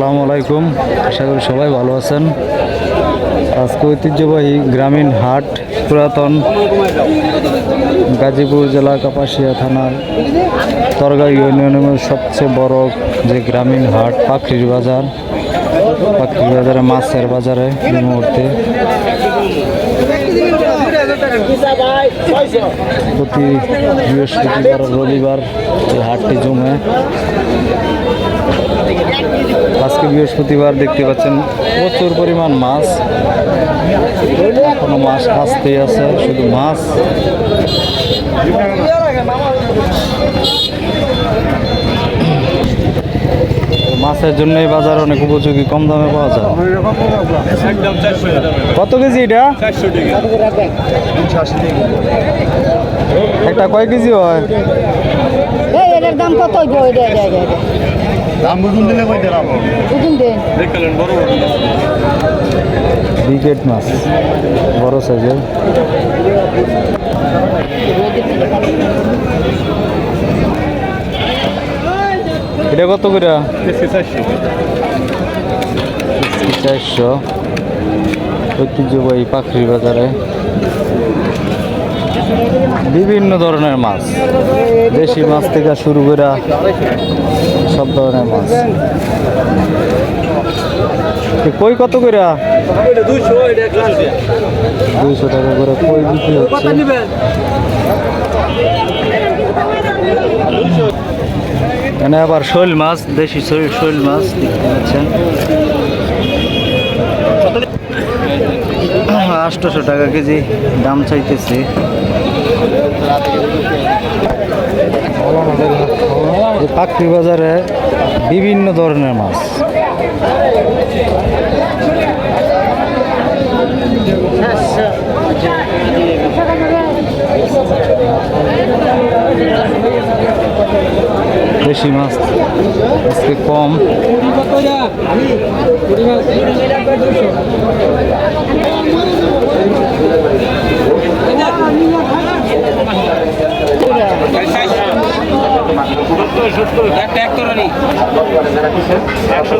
আসসালামু আলাইকুম। আশা করি সবাই ভালো আছেন। আজকে ঐতিহ্যবাহী গ্রামীণ হাট পুরাতন গাজীপুর জেলা কাপাসিয়া থানার তরগাঁ ইউনিয়নের সবচেয়ে বড় যে গ্রামীণ হাট, পাখির বাজার। পাখির বাজারে, মাছের বাজারে এই মুহূর্তে প্রতি বৃহস্পতিবার, রবিবার এই হাটটি জমে। বৃহস্পতিবার দেখতে পাচ্ছেন প্রচুর পরিমাণ মাছ। কোনো মাছ আসতেই আছে শুধু মাছ। মাছের জন্য এই বাজার অনেক উপযোগী কম দামে পাওয়া যায়। কত কেজি এটা? একটা কয় কেজি হয়? দাম কত দাম বুঝুন দিলে কই দিলাম? বুঝুন দেন দেখলেন বড় বড় বিকেট মাছ বড় সাইজের। এটা কত করে? চারশো। ঐতিহ্যবাহী পাখির বাজারে। বিভিন্ন ধরনের মাছ। দেশি মাছ থেকে শুরু করে সব ধরনের মাছ। কই কত করে? দুইশো টাকা করে কই বিক্রি হচ্ছে? এখানে আবার শৈল মাছ, দেশি শৈল মাছ দেখতে পাচ্ছেন আটশোশো টাকা কেজি দাম চাইতেছে। পাখি বাজারে বিভিন্ন ধরনের মাছ। দেশি মাছ আজকে কম। সত্তর সত্তর একটা এক তোরানি একশো